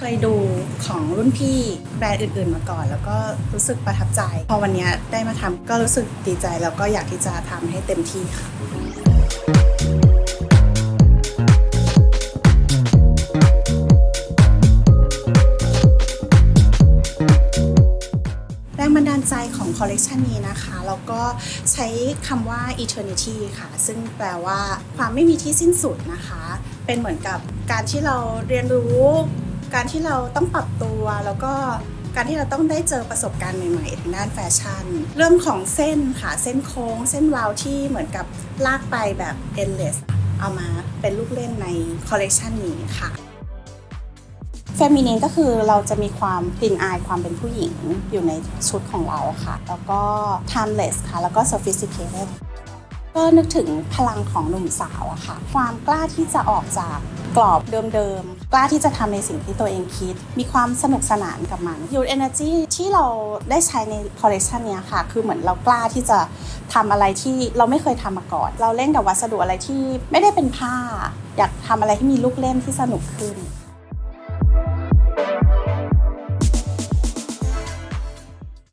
เคยดูของรุ่นพี่แบรนด์อื่น ๆ มาก่อน แล้วก็รู้สึกประทับใจ พอวันนี้ได้มาทำก็รู้สึกดีใจ แล้วก็อยากที่จะทำให้เต็มที่ค่ะแรงบันดาลใจของคอลเลกชันนี้นะคะ แล้วก็ใช้คำว่า eternity ค่ะ ซึ่งแปลว่าความไม่มีที่สิ้นสุดนะคะ เป็นเหมือนกับการที่เราเรียนรู้ การที่เราต้องปรับตัวแล้วก็การที่เราต้องได้เจอประสบการณ์ใหม่ๆทางด้านแฟชั่น เรื่องของเส้นค่ะเส้นโค้ง เส้นวาวที่เหมือนกับลากไปแบบ endless เอามาเป็นลูกเล่นในคอลเลกชันนี้ค่ะเฟมินีนก็คือเราจะมีความกลิ่นอายความเป็นผู้หญิงอยู่ในชุดของเราค่ะ แล้วก็ timeless ค่ะ แล้วก็ sophisticated ก็นึกถึงพลังของหนุ่มสาวอะค่ะ ความกล้าที่จะออกจาก กรอบเดิมๆ กล้าที่จะทำในสิ่งที่ตัวเองคิด มีความสนุกสนานกับมัน Youth Energy ที่เราได้ใช้ในคอลเลคชันนี้ค่ะ คือเหมือนเรากล้าที่จะทำอะไรที่เราไม่เคยทำมาก่อน เราเล่นกับวัสดุอะไรที่ไม่ได้เป็นผ้า อยากทำอะไรที่มีลูกเล่นที่สนุกขึ้น